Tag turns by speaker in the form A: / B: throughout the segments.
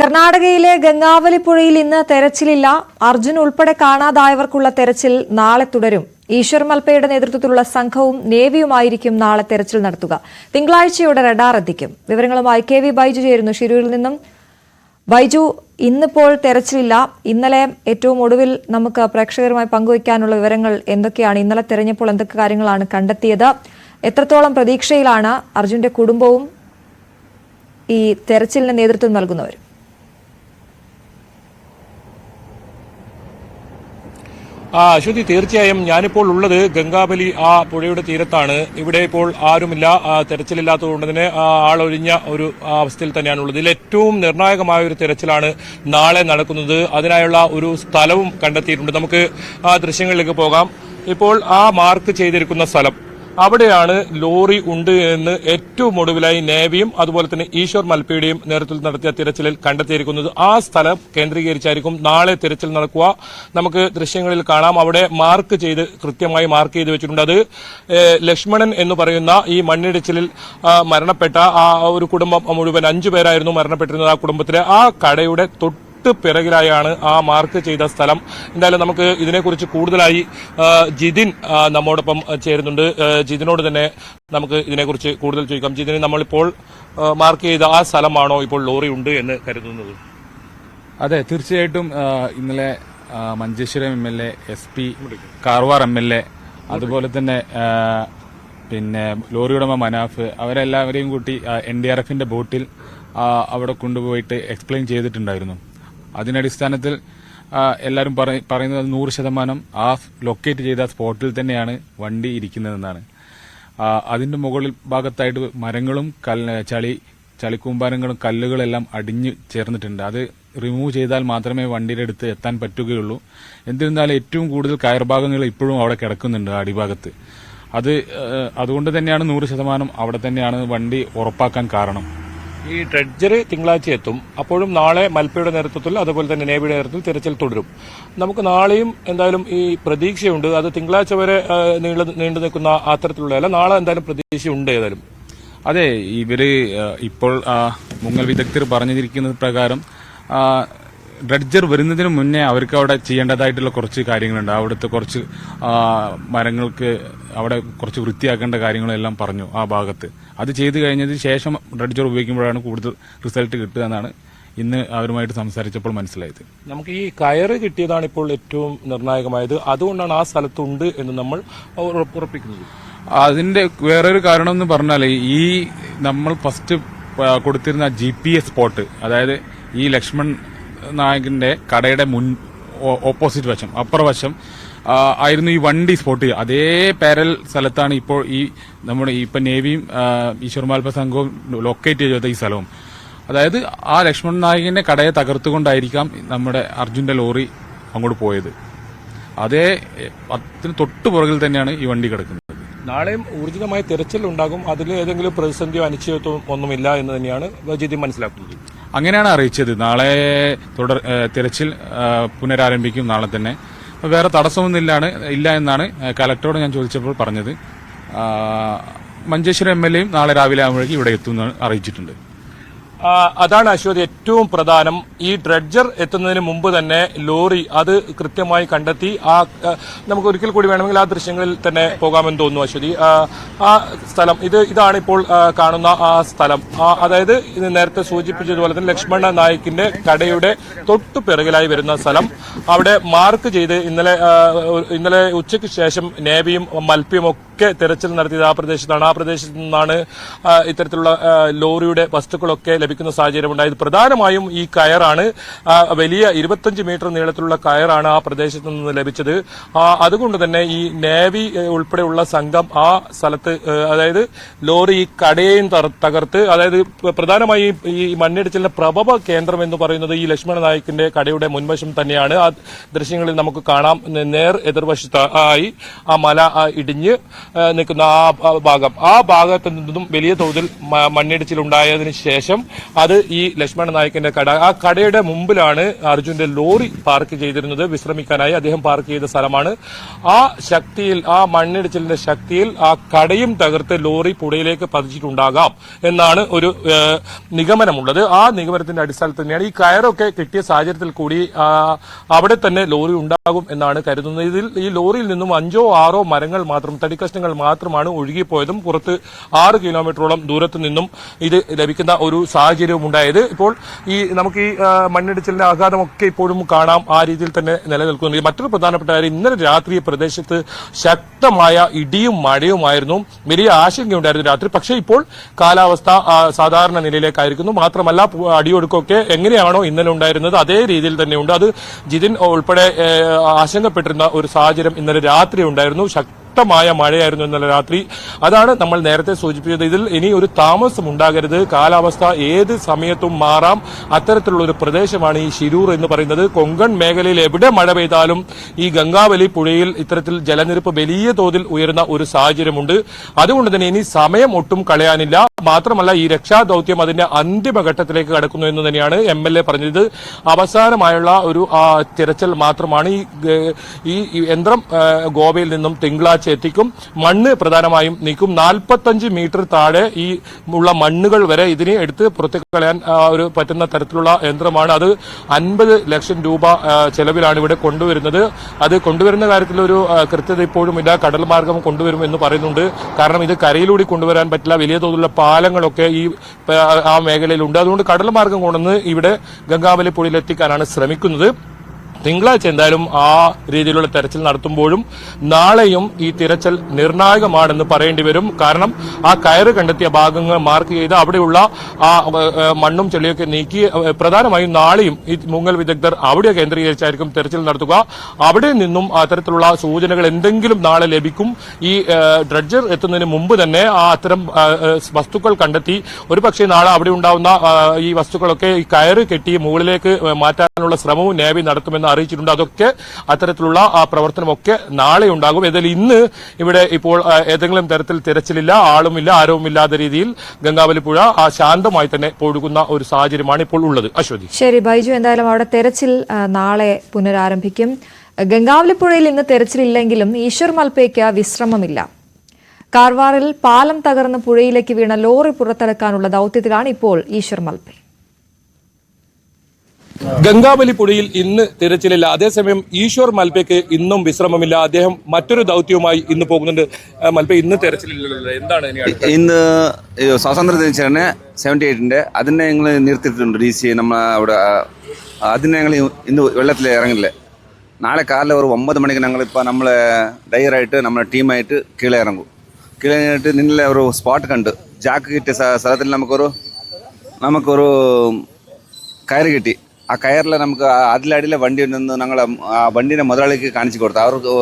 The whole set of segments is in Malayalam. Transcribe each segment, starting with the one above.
A: കർണാടകയിലെ ഗംഗാവലി പുഴയിൽ ഇന്ന് തെരച്ചിലില്ല. അർജുൻ ഉൾപ്പെടെ കാണാതായവർക്കുള്ള തെരച്ചിൽ നാളെ തുടരും. ഈശ്വർ മൽപ്പയുടെ നേതൃത്വത്തിലുള്ള സംഘവും നേവിയുമായിരിക്കും നാളെ തെരച്ചിൽ നടത്തുക. തിങ്കളാഴ്ചയോടെ റഡാർ എത്തിക്കും. വിവരങ്ങളുമായി കെ വി ബൈജു ചേരുന്നു. ഷിരൂരിൽ നിന്നും ബൈജു ഇന്നിപ്പോൾ തെരച്ചിലില്ല. ഇന്നലെ ഏറ്റവും ഒടുവിൽ നമുക്ക് പ്രേക്ഷകരുമായി പങ്കുവയ്ക്കാനുള്ള വിവരങ്ങൾ എന്തൊക്കെയാണ്? ഇന്നലെ തെരഞ്ഞപ്പോൾ എന്തൊക്കെ കാര്യങ്ങളാണ് കണ്ടെത്തിയത്? എത്രത്തോളം പ്രതീക്ഷയിലാണ് അർജുന്റെ കുടുംബവും ഈ തെരച്ചിലിന് നേതൃത്വം നൽകുന്നവരും?
B: ആ അശ്വതി തീർച്ചയായും ഞാനിപ്പോൾ ഉള്ളത് ഗംഗാബലി ആ പുഴയുടെ തീരത്താണ്. ഇവിടെ ഇപ്പോൾ ആരുമില്ല തെരച്ചിലില്ലാത്തതുകൊണ്ട് തന്നെ ആളൊഴിഞ്ഞ ഒരു അവസ്ഥയിൽ തന്നെയാണുള്ളത്. ഇതിൽ ഏറ്റവും നിർണായകമായ ഒരു തെരച്ചിലാണ് നാളെ നടക്കുന്നത്. അതിനായുള്ള ഒരു സ്ഥലവും കണ്ടെത്തിയിട്ടുണ്ട്. നമുക്ക് ആ ദൃശ്യങ്ങളിലേക്ക് പോകാം. ഇപ്പോൾ ആ മാർക്ക് ചെയ്തിരിക്കുന്ന സ്ഥലം. അവിടെയാണ് ലോറി ഉണ്ട് എന്ന് ഏറ്റവും ഒടുവിലായി നേവിയും അതുപോലെ തന്നെ ഈശ്വർ മൽപ്പയുടെയും നേതൃത്വത്തിൽ നടത്തിയ തിരച്ചിലിൽ കണ്ടെത്തിയിരിക്കുന്നത്. ആ സ്ഥലം കേന്ദ്രീകരിച്ചായിരിക്കും നാളെ തിരച്ചിൽ നടക്കുക. നമുക്ക് ദൃശ്യങ്ങളിൽ കാണാം. അവിടെ മാർക്ക് ചെയ്ത് കൃത്യമായി മാർക്ക് ചെയ്ത് വെച്ചിട്ടുണ്ട്. അത് ലക്ഷ്മണൻ എന്ന് പറയുന്ന ഈ മണ്ണിടിച്ചിലിൽ മരണപ്പെട്ട ആ ഒരു കുടുംബം മുഴുവൻ അഞ്ചു പേരായിരുന്നു മരണപ്പെട്ടിരുന്നത് ആ കുടുംബത്തിലെ. ആ കടയുടെ തൊട്ട് തൊട്ട് പിറകിലായാണ് ആ മാർക്ക് ചെയ്ത സ്ഥലം. എന്തായാലും നമുക്ക് ഇതിനെക്കുറിച്ച് കൂടുതലായി ജിതിൻ നമ്മോടൊപ്പം ചേരുന്നുണ്ട്. ജിതിനോട് തന്നെ നമുക്ക് ഇതിനെക്കുറിച്ച് കൂടുതൽ ചോദിക്കാം. ജിതിന് നമ്മളിപ്പോൾ മാർക്ക് ചെയ്ത ആ സ്ഥലമാണോ ഇപ്പോൾ ലോറി ഉണ്ട് എന്ന് കരുതുന്നത്?
C: അതെ തീർച്ചയായിട്ടും ഇന്നലെ Manjeshwaram M L A S P Karwar M L A അതുപോലെ തന്നെ പിന്നെ ലോറിയുടമ മനാഫ് അവരെല്ലാവരെയും കൂട്ടി എൻ ഡി ആർ എഫിന്റെ ബോട്ടിൽ അവിടെ കൊണ്ടുപോയിട്ട് എക്സ്പ്ലെയിൻ ചെയ്തിട്ടുണ്ടായിരുന്നു. അതിനടിസ്ഥാനത്തിൽ എല്ലാവരും പറ- പറയുന്നത് നൂറ് ശതമാനം ആ ലൊക്കേറ്റ് ചെയ്ത സ്പോട്ടിൽ തന്നെയാണ് വണ്ടി ഇരിക്കുന്നതെന്നാണ്. അതിന്റെ മുകളിൽ ഭാഗത്തായിട്ട് മരങ്ങളും ചളി ചളിക്കൂമ്പാരങ്ങളും കല്ലുകളെല്ലാം അടിഞ്ഞു ചേർന്നിട്ടുണ്ട്. അത് റിമൂവ് ചെയ്താൽ മാത്രമേ വണ്ടിയുടെ അടുത്ത് എത്താൻ പറ്റുകയുള്ളൂ. എന്നിരുന്നാലും ഏറ്റവും കൂടുതൽ കയർഭാഗങ്ങൾ ഇപ്പോഴും അവിടെ കിടക്കുന്നുണ്ട് അടിഭാഗത്ത്. അത് അതുകൊണ്ട് തന്നെയാണ് നൂറ് ശതമാനം അവിടെ തന്നെയാണ് വണ്ടി ഉറപ്പാക്കാൻ കാരണം.
B: ഈ ഡ്രഡ്ജർ തിങ്കളാഴ്ച എത്തും. അപ്പോഴും നാളെ മൽപ്പയുടെ നേതൃത്വത്തിൽ അതുപോലെ തന്നെ നേവിയുടെ നേതൃത്വത്തിൽ തിരച്ചിൽ തുടരും. നമുക്ക് നാളെയും എന്തായാലും ഈ പ്രതീക്ഷയുണ്ട്. അത് തിങ്കളാഴ്ച വരെ നീണ്ടു നീണ്ടു നിൽക്കുന്ന അത്തരത്തിലുള്ളതല്ല നാളെ എന്തായാലും പ്രതീക്ഷയുണ്ട് ഏതായാലും.
C: അതെ ഇവർ ഇപ്പോൾ മുങ്ങൽ വിദഗ്ധർ പറഞ്ഞിരിക്കുന്നത് പ്രകാരം ഡ്രഡ്ജർ വരുന്നതിന് മുന്നേ അവർക്ക് അവിടെ ചെയ്യേണ്ടതായിട്ടുള്ള കുറച്ച് കാര്യങ്ങളുണ്ട്. അവിടുത്തെ കുറച്ച് മരങ്ങൾക്ക് അവിടെ കുറച്ച് വൃത്തിയാക്കേണ്ട കാര്യങ്ങളെല്ലാം പറഞ്ഞു ആ ഭാഗത്ത്. അത് ചെയ്തു കഴിഞ്ഞതിന് ശേഷം ഡ്രഡ്ജർ ഉപയോഗിക്കുമ്പോഴാണ് കൂടുതൽ റിസൾട്ട് കിട്ടുക എന്നാണ് ഇന്ന് അവരുമായിട്ട് സംസാരിച്ചപ്പോൾ മനസ്സിലായത്.
B: നമുക്ക് ഈ കയറ് കിട്ടിയതാണ് ഇപ്പോൾ ഏറ്റവും നിർണായകമായത്. അതുകൊണ്ടാണ് ആ സ്ഥലത്തുണ്ട് എന്ന് നമ്മൾ ഉറപ്പിക്കുന്നത്.
C: അതിന്റെ വേറൊരു കാരണം എന്ന് പറഞ്ഞാൽ ഈ നമ്മൾ ഫസ്റ്റ് കൊടുത്തിരുന്ന ജി പി എസ് സ്പോട്ട് അതായത് ഈ ലക്ഷ്മൺ നായകന്റെ കടയുടെ മുൻ ഓപ്പോസിറ്റ് വശം അപ്പുറവശം ആയിരുന്നു ഈ വണ്ടി സ്പോട്ട് ചെയ്യുക. അതേ പാരൽ സ്ഥലത്താണ് ഇപ്പോൾ ഈ നമ്മുടെ ഇപ്പൊ നേവിയും ഈശ്വർ മാൽപ്പ സംഘവും ലൊക്കേറ്റ് ചെയ്ത ഈ സ്ഥലവും. അതായത് ആ ലക്ഷ്മൺ നായകന്റെ കടയെ തകർത്തുകൊണ്ടായിരിക്കാം നമ്മുടെ അർജുന്റെ ലോറി അങ്ങോട്ട് പോയത്. അതേ അതിന് തൊട്ടു പുറകിൽ തന്നെയാണ് ഈ വണ്ടി കിടക്കുന്നത്.
B: നാളെയും ഊർജിതമായ തിരച്ചിൽ ഉണ്ടാകും. അതിൽ ഏതെങ്കിലും പ്രതിസന്ധിയോ അനിശ്ചിതത്വം ഒന്നുമില്ല എന്ന് തന്നെയാണ് വൈദ്യുതി മനസ്സിലാക്കുന്നത്.
C: അങ്ങനെയാണ് അറിയിച്ചത്. നാളെ തുടർ തിരച്ചിൽ പുനരാരംഭിക്കും നാളെ തന്നെ. വേറെ തടസ്സമൊന്നുമില്ലാണ് ഇല്ല എന്നാണ് കലക്ടറോട് ഞാൻ ചോദിച്ചപ്പോൾ പറഞ്ഞത്. മഞ്ചേശ്വരം എം എൽ എയും നാളെ രാവിലെ ആകുമ്പോഴേക്കും ഇവിടെ എത്തുമെന്ന് അറിയിച്ചിട്ടുണ്ട്.
B: അതാണ് അശ്വതി ഏറ്റവും പ്രധാനം. ഈ ഡ്രഡ്ജർ എത്തുന്നതിന് മുമ്പ് തന്നെ ലോറി അത് കൃത്യമായി കണ്ടെത്തി. ആ നമുക്ക് ഒരിക്കൽ കൂടി വേണമെങ്കിൽ ആ ദൃശ്യങ്ങളിൽ തന്നെ പോകാമെന്ന് തോന്നുന്നു അശ്വതി. ആ സ്ഥലം ഇത് ഇതാണ് ഇപ്പോൾ കാണുന്ന ആ സ്ഥലം. അതായത് ഇത് നേരത്തെ സൂചിപ്പിച്ചതുപോലെ തന്നെ ലക്ഷ്മണ നായിക്കിന്റെ കടയുടെ തൊട്ടു പിറകിലായി വരുന്ന സ്ഥലം. അവിടെ മാർക്ക് ചെയ്ത് ഇന്നലെ ഇന്നലെ ഉച്ചയ്ക്ക് ശേഷം നേവിയും മൽപ്പിയും ഒക്കെ തെരച്ചിൽ നടത്തിയത് ആ പ്രദേശത്താണ്. ആ പ്രദേശത്ത് നിന്നാണ് ഇത്തരത്തിലുള്ള ലോറിയുടെ വസ്തുക്കളൊക്കെ ലഭിക്കുന്ന സാഹചര്യം ഉണ്ടായത്. പ്രധാനമായും ഈ കയറാണ് വലിയ ഇരുപത്തഞ്ച് മീറ്റർ നീളത്തിലുള്ള കയറാണ് ആ പ്രദേശത്ത് നിന്ന് ലഭിച്ചത്. അതുകൊണ്ട് തന്നെ ഈ നേവി ഉൾപ്പെടെയുള്ള സംഘം ആ സ്ഥലത്ത് അതായത് ലോറി ഈ കടയെയും തകർത്ത് അതായത് പ്ര- പ്രധാനമായും ഈ മണ്ണിടിച്ചിലിന്റെ പ്രഭവ കേന്ദ്രം എന്ന് പറയുന്നത് ഈ ലക്ഷ്മണ നായിക്കിന്റെ കടയുടെ മുൻവശം തന്നെയാണ്. ആ ദൃശ്യങ്ങളിൽ നമുക്ക് കാണാം. നേർ എതിർവശത്തായി ആ മല ഇടിഞ്ഞ് നിൽക്കുന്ന ആ ഭാഗം. ആ ഭാഗത്ത് നിന്നും വലിയ തോതിൽ മണ്ണിടിച്ചിൽ മണ്ണിടിച്ചിലുണ്ടായതിനു ശേഷം അത് ഈ ലക്ഷ്മണ നായകന്റെ കട. ആ കടയുടെ മുമ്പിലാണ് അർജുന്റെ ലോറി പാർക്ക് ചെയ്തിരുന്നത്. വിശ്രമിക്കാനായി അദ്ദേഹം പാർക്ക് ചെയ്ത സ്ഥലമാണ്. ആ ശക്തിയിൽ ആ മണ്ണിടിച്ചിലിന്റെ ശക്തിയിൽ ആ കടയും തകർത്ത് ലോറി പുഴയിലേക്ക് പതിച്ചിട്ടുണ്ടാകാം എന്നാണ് ഒരു നിഗമനമുള്ളത്. ആ നിഗമനത്തിന്റെ അടിസ്ഥാനത്തിൽ തന്നെയാണ് ഈ കയറൊക്കെ കിട്ടിയ സാഹചര്യത്തിൽ കൂടി അവിടെ തന്നെ ലോറി ഉണ്ടാകും എന്നാണ് കരുതുന്നത്. ഇതിൽ ഈ ലോറിയിൽ നിന്നും അഞ്ചോ ആറോ മരങ്ങൾ മാത്രം തടിക്കഷ്ണങ്ങൾ മാത്രമാണ് ഒഴുകിപ്പോയതും പുറത്ത് ആറ് കിലോമീറ്ററോളം ദൂരത്ത് നിന്നും ഇത് ലഭിക്കുന്ന ഒരു സാഹചര്യവും ഉണ്ടായത്. ഇപ്പോൾ ഈ നമുക്ക് ഈ മണ്ണിടിച്ചിലിന്റെ ആഘാതമൊക്കെ ഇപ്പോഴും കാണാം. ആ രീതിയിൽ തന്നെ നിലനിൽക്കുന്നു. മറ്റൊരു പ്രധാനപ്പെട്ട കാര്യം ഇന്നലെ രാത്രി പ്രദേശത്ത് ശക്തമായ ഇടിയും മഴയുമായിരുന്നു. വലിയ ആശങ്കയുണ്ടായിരുന്നു രാത്രി. പക്ഷേ ഇപ്പോൾ കാലാവസ്ഥ സാധാരണ നിലയിലേക്കായിരിക്കുന്നു. മാത്രമല്ല അടിയൊടുക്കൊക്കെ എങ്ങനെയാണോ ഇന്നലെ ഉണ്ടായിരുന്നത് അതേ രീതിയിൽ തന്നെയുണ്ട്. അത് ജിതിൻ ഉൾപ്പെടെ ആശങ്കപ്പെട്ടിരുന്ന ഒരു സാഹചര്യം ഇന്നലെ രാത്രി ഉണ്ടായിരുന്നു. ശക്തമായ മഴയായിരുന്നു ഇന്നലെ രാത്രി. അതാണ് നമ്മൾ നേരത്തെ സൂചിപ്പിച്ചത്. ഇതിൽ ഇനി ഒരു താമസം ഉണ്ടാകരുത്. കാലാവസ്ഥ ഏത് സമയത്തും മാറാം. അത്തരത്തിലുള്ള ഒരു പ്രദേശമാണ് ഈ ശിരൂർ എന്ന് പറയുന്നത്. കൊങ്കൺ മേഖലയിൽ എവിടെ മഴ പെയ്താലും ഈ ഗംഗാവലി പുഴയിൽ ഇത്തരത്തിൽ ജലനിരപ്പ് വലിയ തോതിൽ ഉയരുന്ന ഒരു സാഹചര്യമുണ്ട്. അതുകൊണ്ട് തന്നെ ഇനി സമയം ഒട്ടും കളയാനില്ല. മാത്രമല്ല ഈ രക്ഷാദൌത്യം അതിന്റെ അന്തിമഘട്ടത്തിലേക്ക് കടക്കുന്നു എന്ന് തന്നെയാണ് എം എൽ എ പറഞ്ഞത്. അവസാനമായുള്ള ഒരു തിരച്ചൽ മാത്രമാണ് ഈ ഈ യന്ത്രം ഗോവയിൽ നിന്നും തിങ്കളാഴ്ച എത്തിക്കും. മണ്ണ് പ്രധാനമായും നീക്കും നാൽപ്പത്തഞ്ച് മീറ്റർ താഴെ ഈ ഉള്ള മണ്ണുകൾ വരെ ഇതിനെ എടുത്ത് പുറത്തേക്ക് കളയാൻ ഒരു പറ്റുന്ന തരത്തിലുള്ള യന്ത്രമാണ്. അത് അൻപത് ലക്ഷം രൂപ ചെലവിലാണ് ഇവിടെ കൊണ്ടുവരുന്നത്. അത് കൊണ്ടുവരുന്ന കാര്യത്തിൽ ഒരു കൃത്യത ഇപ്പോഴും ഇല്ല. കടൽ മാർഗം കൊണ്ടുവരും എന്ന് പറയുന്നുണ്ട്. കാരണം ഇത് കരയിലൂടെ കൊണ്ടുവരാൻ പറ്റില്ല. വലിയ തോതിലുള്ള പാലങ്ങളൊക്കെ ഈ ആ, ആ മേഖലയിലുണ്ട്. അതുകൊണ്ട് കടൽ മാർഗം കൊണ്ടുവന്ന് ഇവിടെ ഗംഗാവലി പുഴയിൽ എത്തിക്കാനാണ് ശ്രമിക്കുന്നത്. തിങ്കളാഴ്ച എന്തായാലും ആ രീതിയിലുള്ള തെരച്ചിൽ നടത്തുമ്പോഴും നാളെയും ഈ തിരച്ചിൽ നിർണായകമാണെന്ന് പറയേണ്ടി വരും. കാരണം ആ കയറ് കണ്ടെത്തിയ ഭാഗങ്ങൾ മാർക്ക് ചെയ്ത് അവിടെയുള്ള ആ മണ്ണും ചെളിയൊക്കെ നീക്കി പ്രധാനമായും നാളെയും ഈ മുങ്ങൽ വിദഗ്ധർ അവിടെ കേന്ദ്രീകരിച്ചായിരിക്കും തെരച്ചിൽ നടത്തുക. അവിടെ നിന്നും അത്തരത്തിലുള്ള സൂചനകൾ എന്തെങ്കിലും നാളെ ലഭിക്കും. ഈ ഡ്രഡ്ജർ എത്തുന്നതിന് മുമ്പ് തന്നെ ആ അത്തരം വസ്തുക്കൾ കണ്ടെത്തി ഒരുപക്ഷെ നാളെ അവിടെ ഉണ്ടാവുന്ന ഈ വസ്തുക്കളൊക്കെ ഈ കയറ് കെട്ടി മുകളിലേക്ക് മാറ്റാനുള്ള ശ്രമവും നേവി നടത്തുമെന്ന് അറിയിച്ചിട്ടുണ്ട്. അതൊക്കെ അത്തരത്തിലുള്ള പ്രവർത്തനമൊക്കെ നാളെ ഉണ്ടാകും. ഏതായാലും ഇന്ന് ഇവിടെ ഇപ്പോൾ ഏതെങ്കിലും തരത്തിൽ തിരച്ചിലില്ല ആളുമില്ല ആരവുമില്ലാത്ത രീതിയിൽ ഗംഗാവലി പുഴ ആ ശാന്തമായി തന്നെ ഒഴുകുന്ന ഒരു സാഹചര്യമാണ് ഇപ്പോൾ ഉള്ളത്. അശ്വതി.
A: ശരി ബൈജു എന്തായാലും അവിടെ തെരച്ചിൽ നാളെ പുനരാരംഭിക്കും. ഗംഗാവലിപ്പുഴയിൽ ഇന്ന് തെരച്ചിലില്ലെങ്കിലും ഈശ്വർ മൽപ്പയ്ക്ക് വിശ്രമമില്ല. കാർവാറിൽ പാലം തകർന്ന് പുഴയിലേക്ക് വീണ ലോറി പുറത്തിറക്കാനുള്ള ദൌത്യത്തിലാണ് ഇപ്പോൾ ഈശ്വർ മൽപ്പെ.
B: ഗംഗാവലി പുഴയിൽ ഇന്ന് തിരച്ചിലില്ല. അതേസമയം ഈശ്വർ മൽപയ്ക്ക് ഇന്നും വിശ്രമമില്ല. അദ്ദേഹം മറ്റൊരു ദൗത്യവുമായി ഇന്ന് പോകുന്നുണ്ട്. മൽപ ഇന്ന് തിരച്ചിലില്ലല്ലോ. എന്താണ്
D: ഇന്ന് സ്വാതന്ത്ര്യ ദിനാചരണ സെവന്റി എയ്റ്റിന്റെ അതിനെ ഞങ്ങൾ നിർത്തിയിട്ടുണ്ട് ഡി സി നമ്മൾ അവിടെ അതിനെ ഞങ്ങൾ ഇന്ന് വെള്ളത്തിൽ ഇറങ്ങില്ല. നാളെ കാലിൽ ഒരു ഒമ്പത് മണിക്ക് ഞങ്ങളിപ്പോൾ നമ്മൾ ഡയറായിട്ട് നമ്മളെ ടീമായിട്ട് കീഴേ ഇറങ്ങും. കീഴെ ഇറങ്ങിയിട്ട് നിന്നിലെ ഒരു സ്പോട്ട് കണ്ട് ജാക്ക് കിട്ടിയ സ്ഥലത്തിൽ നമുക്കൊരു നമുക്കൊരു കയറ് കിട്ടി. ആ കയറിൽ നമുക്ക് ആ അതിലടിയിലെ വണ്ടി നിന്ന് ഞങ്ങൾ ആ വണ്ടീനെ മുതലാളിക്ക് കാണിച്ചു കൊടുത്തു. അവർക്ക്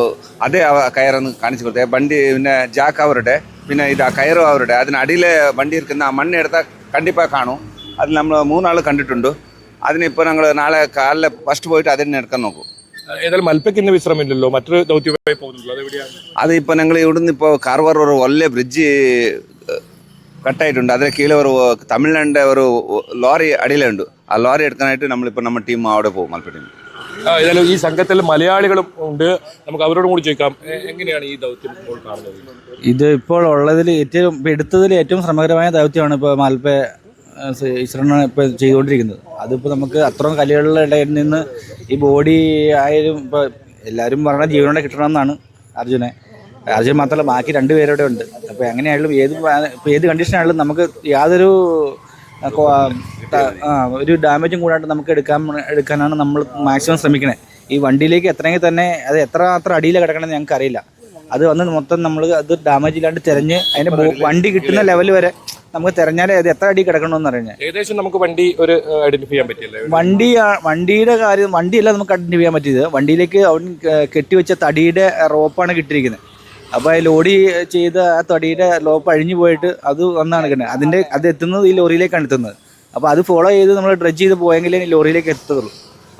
D: അതേ ആ കയറൊന്ന് കാണിച്ചു കൊടുത്തു. വണ്ടി പിന്നെ ജാക്ക് അവരുടെ പിന്നെ ഇത് ആ കയറും അവരുടെ. അതിനടിയിലെ വണ്ടി ഇരിക്കുന്ന ആ മണ്ണ് എടുത്താൽ കണ്ടിപ്പാ കാണും. അതിൽ നമ്മൾ മൂന്നാൾ കണ്ടിട്ടുണ്ട്. അതിനിപ്പോൾ ഞങ്ങൾ നാളെ കാലിൽ ഫസ്റ്റ് പോയിട്ട് അതിനെ എടുക്കാൻ നോക്കും.
B: ഏതായാലും മൽപ്പയ്ക്ക് ഇന്ന് വിശ്രമമില്ലല്ലോ. മറ്റൊരു ദൗത്യമായി പോകുന്നുള്ളൂ അതെവിടെയാണ്?
D: അത് ഇപ്പോൾ ഞങ്ങൾ ഇവിടുന്ന് ഇപ്പോൾ കാർവാർ ഒരു ഒല്ലേ ബ്രിഡ്ജ് കട്ടായിട്ടുണ്ട്. അതിന് കീഴിൽ ഒരു തമിഴ്നാടിന്റെ ഒരു ലോറി അടിയിലുണ്ട്. ആ ലോറി എടുക്കാനായിട്ട് നമ്മളിപ്പോൾ നമ്മുടെ ടീം അവിടെ പോകും മലപ്പുറം
B: ആ, ഏതായാലും ഈ സംഘത്തിൽ മലയാളികളും ഉണ്ട്. നമുക്ക് അവരോടും കൂടി ചോദിക്കാം. എങ്ങനെയാണ് ഈ ദൗത്യം ഇപ്പോൾ കാണുന്നത്?
E: ഇത് ഇപ്പോൾ ഉള്ളതിൽ ഏറ്റവും എടുത്തതിൽ ഏറ്റവും ശ്രമകരമായ ദൗത്യമാണ് ഇപ്പോൾ മാൽപ്പ ഈശ്വരൻ ഇപ്പോൾ ചെയ്തുകൊണ്ടിരിക്കുന്നത്. അതിപ്പോൾ നമുക്ക് അത്രയും കല്ലുകളുടെ ഇടയിൽ നിന്ന് ഈ ബോഡി ആയാലും ഇപ്പോൾ എല്ലാവരും പറഞ്ഞ ജീവനോടെ കിട്ടണമെന്നാണ് അർജുനെ. അർജുൻ മാത്രമല്ല ബാക്കി രണ്ട് പേരുടെ ഉണ്ട്. അപ്പോൾ എങ്ങനെയായാലും ഏത് ഏത് കണ്ടീഷനായാലും നമുക്ക് യാതൊരു ഒരു ഡാമേജും കൂടാണ്ട് നമുക്ക് എടുക്കാൻ എടുക്കാനാണ് നമ്മൾ മാക്സിമം ശ്രമിക്കണേ. ഈ വണ്ടിയിലേക്ക് എത്രയെങ്കിൽ തന്നെ അത് എത്ര മാത്രം അടിയിൽ കിടക്കണമെന്ന് ഞങ്ങൾക്ക് അറിയില്ല. അത് വന്ന് മൊത്തം നമ്മൾ അത് ഡാമേജ് ഇല്ലാണ്ട് തിരഞ്ഞ് അതിന്റെ വണ്ടി കിട്ടുന്ന ലെവൽ വരെ നമുക്ക് തിരഞ്ഞാലേ അത് എത്ര അടി കിടക്കണമെന്ന് അറിഞ്ഞാൽ
B: ഏകദേശം നമുക്ക് വണ്ടി ഒരു ഐഡന്റിഫൈ ചെയ്യാൻ പറ്റില്ല?
E: വണ്ടി വണ്ടിയുടെ കാര്യം വണ്ടിയല്ല നമുക്ക് ഐഡന്റിഫൈ ചെയ്യാൻ പറ്റിയത്. വണ്ടിയിലേക്ക് അവൻ കെട്ടിവെച്ച തടിയുടെ റോപ്പാണ് കിട്ടിയിരിക്കുന്നത്. അപ്പോൾ ആ ലോഡി ചെയ്ത ആ തടിയുടെ ലോപ്പ് അഴിഞ്ഞു പോയിട്ട് അത് വന്നാണ് കിട്ടുന്നത്. അതിന്റെ അത്. എത്തുന്നത് ഈ ലോറിയിലേക്കാണ് എത്തുന്നത്. അപ്പോൾ അത് ഫോളോ ചെയ്ത് നമ്മൾ ഡ്രജ് ചെയ്ത് പോയെങ്കിലേ ഈ ലോറിയിലേക്ക് എത്തത്തുള്ളൂ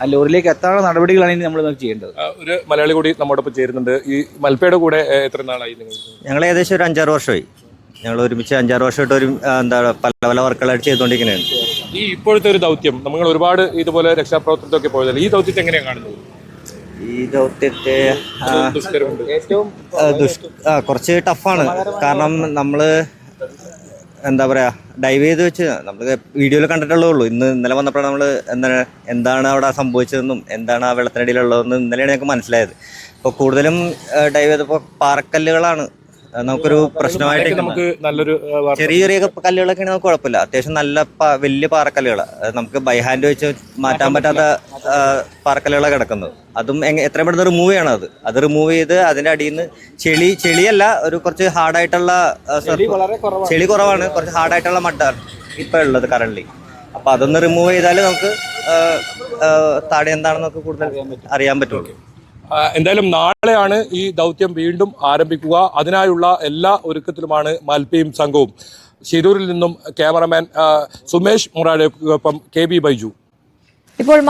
E: ആ ലോറിയിലേക്ക് എത്താനുള്ള നടപടികളാണ് ഇനി നമ്മൾ ചെയ്യേണ്ടത്.
B: ഒരു മലയാളി കൂടി നമ്മോടൊപ്പം ചേരുന്നുണ്ട്. ഈ മൽപ്പയുടെ കൂടെ എത്ര നാളായി നിങ്ങൾ?
F: ഞങ്ങൾ ഏകദേശം ഒരു അഞ്ചാറ് വർഷമായി. ഞങ്ങൾ ഒരുമിച്ച് അഞ്ചാറ് വർഷമായിട്ട് ഒരു എന്താ പല പല വർക്കുകളായിട്ട് ചെയ്തുകൊണ്ടിരിക്കുന്നതാണ്.
B: ഈ ഇപ്പോഴത്തെ ഒരു ദൗത്യം നമ്മൾ ഒരുപാട് ഇതുപോലെ രക്ഷാപ്രവർത്തനത്തൊക്കെ പോയതല്ലേ? ഈ ദൗത്യത്തെ എങ്ങനെയാണ് കാണുന്നത്?
F: ഈ ദൗത്യത്തെ ആ, കുറച്ച് ടഫാണ്. കാരണം നമ്മൾ എന്താ പറയാ ഡൈവ് ചെയ്ത് വെച്ച് നമ്മൾ വീഡിയോയിൽ കണ്ടിട്ടുള്ളേ ഉള്ളൂ ഇന്ന് ഇന്നലെ വന്നപ്പോഴാണ് നമ്മൾ എന്താണ് എന്താണ് അവിടെ സംഭവിച്ചതെന്നും എന്താണ് ആ വെള്ളത്തിനടിയിലുള്ളതെന്നും ഇന്നലെയാണ് ഞങ്ങൾക്ക് മനസ്സിലായത്. അപ്പോൾ കൂടുതലും ഡൈവ് ചെയ്തപ്പോൾ പാറക്കല്ലുകളാണ് നമുക്കൊരു പ്രശ്നമായിട്ട്
B: നമുക്ക് നല്ലൊരു
F: ചെറിയ ചെറിയ കല്ലുകളൊക്കെ നമുക്ക് കുഴപ്പമില്ല. അത്യാവശ്യം നല്ല വലിയ പാറക്കല്ലുകൾ നമുക്ക് ബൈ ഹാൻഡ് വെച്ച് മാറ്റാൻ പറ്റാത്ത പാറക്കല്ലുകളൊക്കെ പാറക്കല്ലുകളാണ് കിടക്കുന്നത്. അതും എത്രയും പെട്ടെന്ന് റിമൂവ് ചെയ്യണം അത്. അത് റിമൂവ് ചെയ്ത് അതിന്റെ അടിയിൽ നിന്ന് ചെളി ചെളിയല്ല ഒരു കുറച്ച് ഹാർഡായിട്ടുള്ള ചെളി കുറവാണ്. കുറച്ച് ഹാർഡായിട്ടുള്ള മട്ടാണ് ഇപ്പൊ ഉള്ളത് കറണ്ട്ലി അപ്പൊ അതൊന്ന് റിമൂവ് ചെയ്താൽ നമുക്ക് താടി എന്താണെന്ന് കൂടുതൽ അറിയാൻ പറ്റുള്ളൂ.
B: എന്തായാലും നാളെയാണ് ഈ ദൗത്യം വീണ്ടും ആരംഭിക്കുക. അതിനായുള്ള എല്ലാ ഒരുക്കത്തിലുമാണ് മാൽപ്പയും സംഘവും. ശിരൂരിൽ നിന്നും ക്യാമറമാൻ സുമേഷ് മുറാടെക്കൊപ്പം കെ ബി ബൈജു.
A: ഇപ്പോൾ